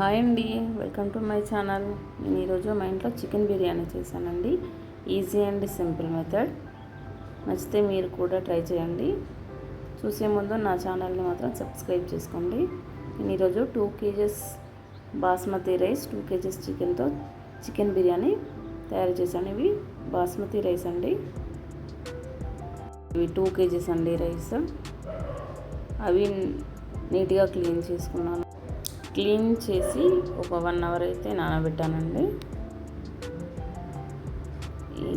Hi అండి welcome to my channel. నేను ఈరోజు మా ఇంట్లో చికెన్ బిర్యానీ చేశానండి. Easy and simple method. నచ్చితే మీరు కూడా ట్రై చేయండి. చూసే ముందు నా ఛానల్ని మాత్రం సబ్స్క్రైబ్ చేసుకోండి. నేను ఈరోజు two kgs basmati rice two kgs చికెన్తో చికెన్ బిర్యానీ తయారు చేశాను. ఇవి బాస్మతి రైస్ అండి. ఇవి టూ కేజీస్ అండి రైస్. అవి నీట్గా క్లీన్ చేసుకున్నాను. క్లీన్ చేసి ఒక వన్ అవర్ అయితే నానబెట్టానండి. ఈ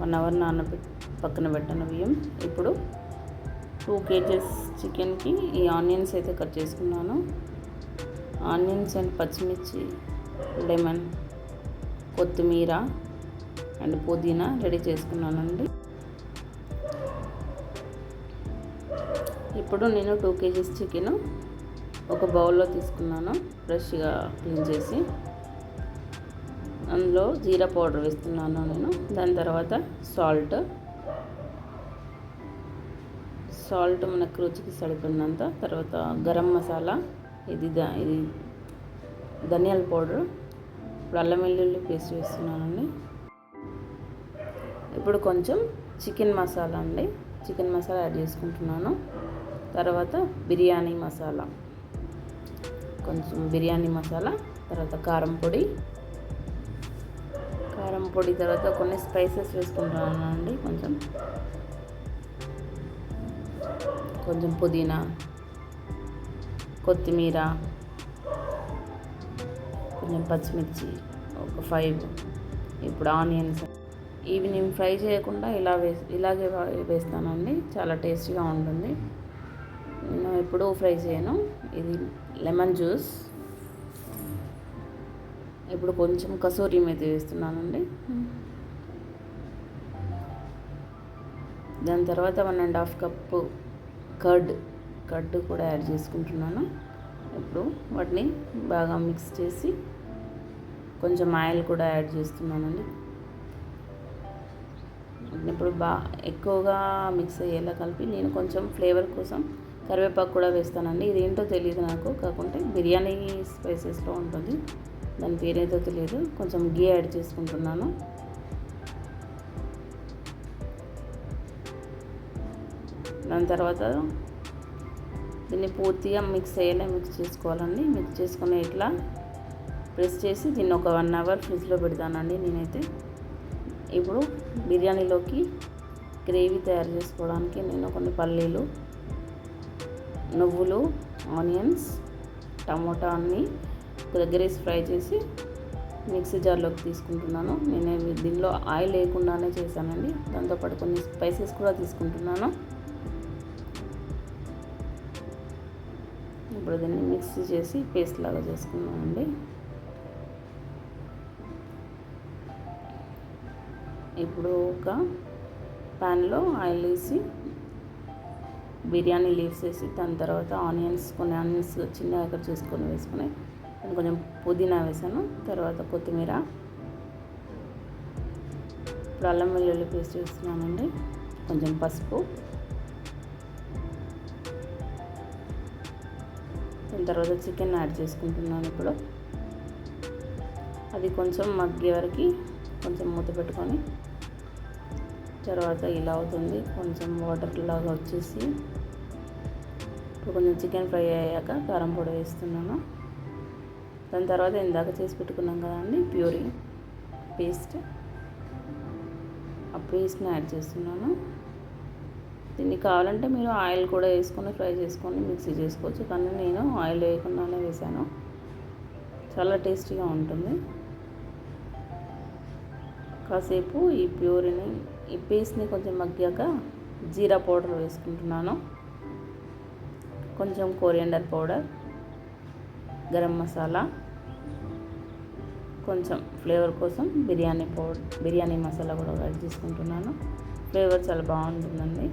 వన్ అవర్ నానబెట్ పక్కన పెట్టాను బియ్యం. ఇప్పుడు టూ కేజెస్ చికెన్కి ఈ ఆనియన్స్ అయితే కట్ చేసుకున్నాను. ఆనియన్స్ అండ్ పచ్చిమిర్చి లెమన్ కొత్తిమీర అండ్ పుదీనా రెడీ చేసుకున్నానండి. ఇప్పుడు నేను టూ కేజీస్ చికెన్ ఒక బౌల్లో తీసుకున్నాను ఫ్రెష్గా క్లీన్ చేసి. అందులో జీరా పౌడర్ వేస్తున్నాను నేను. దాని తర్వాత సాల్ట్. సాల్ట్ మనకు రుచికి సరిపడినంత తర్వాత గరం మసాలా. ఇది ఇది ధనియాల పౌడర్. ఇప్పుడు అల్లం వెల్లుల్లి పేస్ట్ వేస్తున్నానండి. ఇప్పుడు కొంచెం చికెన్ మసాలా అండి. చికెన్ మసాలా యాడ్ చేసుకుంటున్నాను. తర్వాత బిర్యానీ మసాలా. కొంచెం బిర్యానీ మసాలా తర్వాత కారం పొడి. కారం పొడి తర్వాత కొన్ని స్పైసెస్ వేసుకుంటాను అండి కొంచెం. కొంచెం పుదీనా కొత్తిమీర కొంచెం పచ్చిమిర్చి ఒక ఫైవ్ ఇప్పుడు ఆనియన్స్. ఇవి నేను ఫ్రై చేయకుండా ఇలా వే ఇలాగే వేస్తానండి. చాలా టేస్టీగా ఉంటుంది. నేను ఎప్పుడూ ఫ్రై చేయను. ఇది లెమన్ జ్యూస్. ఇప్పుడు కొంచెం కసూరి మీద వేస్తున్నానండి. దాని తర్వాత one and half cup curd curd కూడా యాడ్ చేసుకుంటున్నాను. ఇప్పుడు వాటిని బాగా మిక్స్ చేసి కొంచెం ఆయిల్ కూడా యాడ్ చేస్తున్నానండి. ఇప్పుడు బా ఎక్కువగా మిక్స్ అయ్యేలా కలిపి నేను కొంచెం ఫ్లేవర్ కోసం కరివేపాకు కూడా వేస్తానండి. ఇదేంటో తెలియదు నాకు. కాకుంటే బిర్యానీ స్పైసెస్లో ఉంటుంది. దాని పేరేదో తెలియదు కొంచెం గీ యాడ్ చేసుకుంటున్నాను. దాని తర్వాత దీన్ని పూర్తిగా మిక్స్ అయ్యేలా మిక్స్ చేసుకోవాలండి. మిక్స్ చేసుకుని ఇట్లా ప్రెస్ చేసి దీన్ని ఒక వన్ అవర్ ఫ్రిడ్జ్లో పెడతానండి నేనైతే. ఇప్పుడు బిర్యానీలోకి గ్రేవీ తయారు చేసుకోవడానికి నేను కొన్ని పల్లీలు నువ్వులు ఆనియన్స్ టమోటా అన్నీ ఒక ఫ్రై చేసి మిక్సీ జార్లోకి తీసుకుంటున్నాను. నేను దీనిలో ఆయిల్ లేకుండానే చేశానండి. దాంతోపాటు కొన్ని స్పైసెస్ కూడా తీసుకుంటున్నాను. ఇప్పుడు దీన్ని మిక్సీ చేసి పేస్ట్ లాగా చేసుకున్నానండి ఇప్పుడు ఒక ప్యాన్లో ఆయిల్ వేసి బిర్యానీ లీవ్స్ వేసి దాని తర్వాత ఆనియన్స్ కొన్ని ఆనియన్స్ చిన్నగా కట్ చేసుకొని వేసుకొని నేను కొంచెం పుదీనా వేసాను. తర్వాత కొత్తిమీర. ఇప్పుడు అల్లం వెల్లుల్లి పేస్ట్ వేస్తున్నానండి. కొంచెం పసుపు. దాని తర్వాత చికెన్ యాడ్ చేసుకుంటున్నాను ఇప్పుడు. అది కొంచెం మగ్గే వరకు కొంచెం మూత పెట్టుకొని తర్వాత ఇలా అవుతుంది. కొంచెం వాటర్ లాగా వచ్చేసి ఇప్పుడు కొంచెం చికెన్ ఫ్రై అయ్యాక కారం పొడి వేస్తున్నాను. దాని తర్వాత ఇందాక చేసి పెట్టుకున్నాం కదండి ప్యూరీ పేస్ట్. ఆ పేస్ట్ని యాడ్ చేస్తున్నాను. దీన్ని కావాలంటే మీరు ఆయిల్ కూడా వేసుకొని ఫ్రై చేసుకొని మిక్సీ చేసుకోవచ్చు. కానీ నేను ఆయిల్ వేయకుండానే వేసాను చాలా టేస్టీగా ఉంటుంది. కాసేపు ఈ ప్యూరిని ఈ పేస్ట్ని కొంచెం మగ్గాక జీరా పౌడర్ వేసుకుంటున్నాను. కొంచెం కోరియండర్ పౌడర్ గరం మసాలా కొంచెం ఫ్లేవర్ కోసం బిర్యానీ పౌడర్ బిర్యానీ మసాలా కూడా యాడ్ చేసుకుంటున్నాను. ఫ్లేవర్ చాలా బాగుంటుందండి.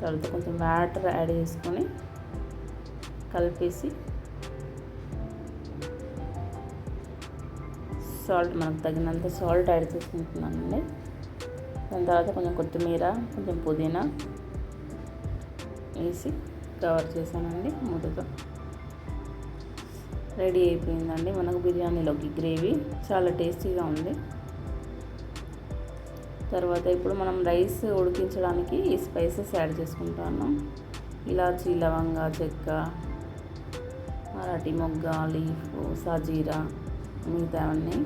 తర్వాత కొంచెం వాటర్ యాడ్ చేసుకొని కలిపేసి సాల్ట్ మనకు తగినంత సాల్ట్ యాడ్ చేసుకుంటున్నానండి. దాని తర్వాత కొంచెం కొత్తిమీర కొంచెం పుదీనా వేసి కవర్ చేశానండి మూతతో రెడీ అయిపోయిందండి మనకు బిర్యానీలోకి గ్రేవీ. చాలా టేస్టీగా ఉంది. తర్వాత ఇప్పుడు మనం రైస్ ఉడికించడానికి ఈ స్పైసెస్ యాడ్ చేసుకుంటాను. ఇలాచీ లవంగా చెక్క మరాఠీ మొగ్గ లీఫ్ సాజీరా మిగతా అవన్నీ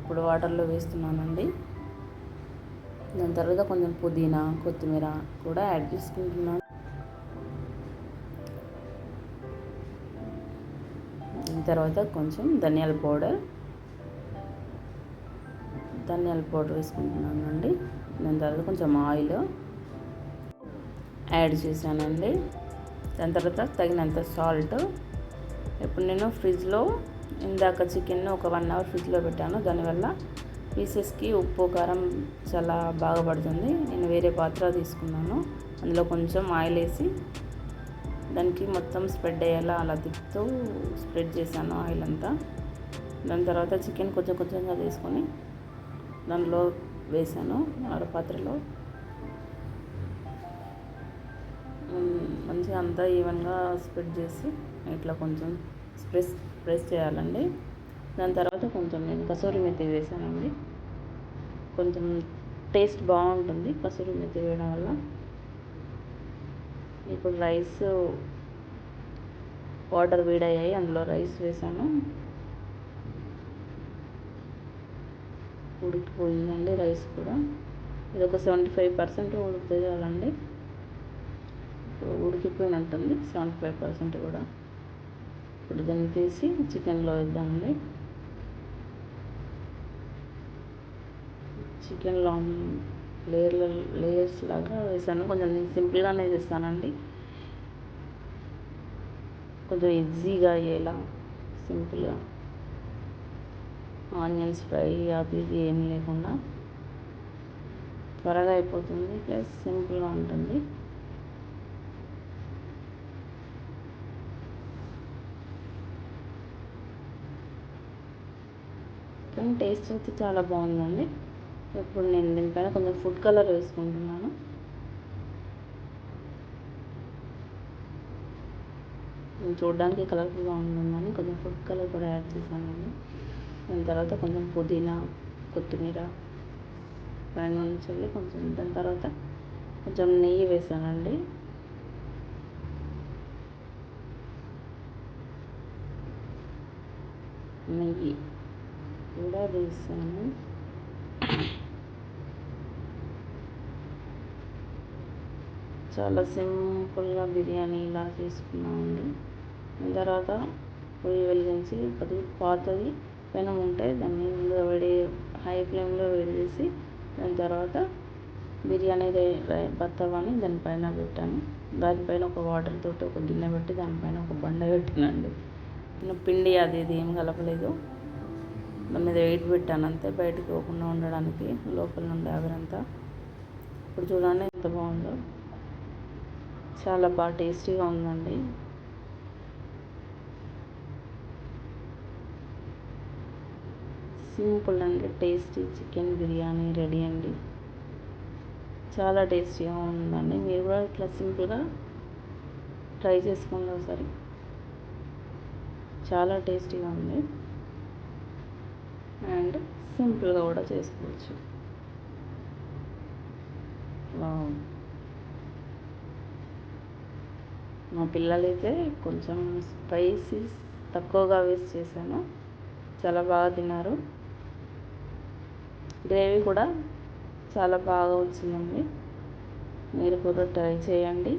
ఇప్పుడు వాటర్లో వేస్తున్నానండి. దాని తర్వాత కొంచెం పుదీనా కొత్తిమీర కూడా యాడ్ చేసుకుంటున్నాను. తర్వాత కొంచెం ధనియాల పౌడర్. ధనియాల పౌడర్ వేసుకుంటున్నానండి దాని తర్వాత కొంచెం ఆయిల్ యాడ్ చేశానండి. దాని తర్వాత తగినంత సాల్ట్. ఇప్పుడు నేను ఫ్రిడ్జ్లో ఇందాక చికెన్ ఒక వన్ అవర్ ఫ్రిడ్జ్లో పెట్టాను. దానివల్ల పీసెస్కి ఉప్పు కారం చాలా బాగా పడుతుంది. నేను వేరే పాత్ర తీసుకున్నాను. అందులో కొంచెం ఆయిల్ వేసి దానికి మొత్తం స్ప్రెడ్ అయ్యేలా అలా తిప్పుతూ స్ప్రెడ్ చేశాను ఆయిల్ అంతా. దాని తర్వాత చికెన్ కొంచెం కొంచెంగా తీసుకొని దానిలో వేసాను ఆడపాత్రలో పాత్రలో. మంచిగా అంతా ఈవెన్గా స్ప్రెడ్ చేసి ఇట్లా కొంచెం స్ప్రెస్ ప్రెస్ చేయాలండి. దాని తర్వాత కొంచెం నేను కసూరి మెత్తి వేసానండి కొంచెం టేస్ట్ బాగుంటుంది కసూరి మెత్తి వేయడం వల్ల. ఇప్పుడు రైస్ వాటర్ వేడయ్యాయి అందులో రైస్ వేసాను. ఉడికిపోయిందండి రైస్ కూడా. ఇది ఒక సెవెంటీ ఫైవ్ పర్సెంట్ ఉడికేయాలండి చాలండి. ఉడికిపోయినట్టుంది సెవెంటీ ఫైవ్ పర్సెంట్ కూడా. ఇప్పుడు దాన్ని తీసి చికెన్లో వేద్దామండి. చికెన్లో లేయర్ లేయర్స్ లాగా వేసాను. కొంచెం నేను సింపుల్గానే చేస్తానండి. కొంచెం ఈజీగా అయ్యేలా సింపుల్గా. ఆనియన్స్ ఫ్రై అది ఇది ఏం లేకుండా త్వరగా అయిపోతుంది. ప్లస్ సింపుల్గా ఉంటుంది. కానీ టేస్ట్ అయితే చాలా బాగుందండి. ఇప్పుడు నేను దీనిపైన కొంచెం ఫుడ్ కలర్ వేసుకుంటున్నాను. చూడడానికి కలర్ఫుల్గా ఉంటుందని కొంచెం ఫుడ్ కలర్ కూడా యాడ్ చేశానండి దాని తర్వాత కొంచెం పుదీనా కొత్తిమీర పైన నుంచి కొంచెం దాని తర్వాత కొంచెం నెయ్యి వేసానండి. నెయ్యి కూడా వేసాను. చాలా సింపుల్గా బిర్యానీ ఇలా చేసుకున్నామండి. తర్వాత పొయ్యి వెలిగించి కొద్దిగా పాతది పెనం ఉంటే దాన్ని ముందుగా వేడి హై ఫ్లేమ్లో వేడి చేసి దాని తర్వాత బిర్యానీ బత్తవాని దానిపైన పెట్టాను. దానిపైన ఒక వాటర్ తోటి ఒక గిన్నె పెట్టి దానిపైన ఒక బండ పెట్టినండి. పిండి అది ఇది ఏం కలపలేదు. దాని మీద వెయిట్ పెట్టాను అంతే బయటకు పోకుండా ఉండడానికి లోపల నుండి ఆవిరంతా. ఇప్పుడు చూడండి ఎంత బాగుందో. చాలా బాగా టేస్టీగా ఉందండి. Simple and tasty chicken biryani ready అండి. చాలా టేస్టీగా ఉందండి. మీరు కూడా ఇట్లా సింపుల్గా ట్రై చేసుకోండి ఒకసారి. చాలా టేస్టీగా ఉంది. అండ్ సింపుల్గా కూడా చేసుకోవచ్చు. మా పిల్లలైతే కొంచెం స్పైసీస్ తక్కువగా వేసి చేశాను. చాలా బాగా తిన్నారు. గ్రేవీ కూడా చాలా బాగా వచ్చిందండి. మీరు కూడా ట్రై చేయండి.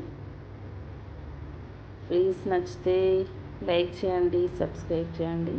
ప్లీజ్ నచ్చితే లైక్ చేయండి సబ్స్క్రైబ్ చేయండి.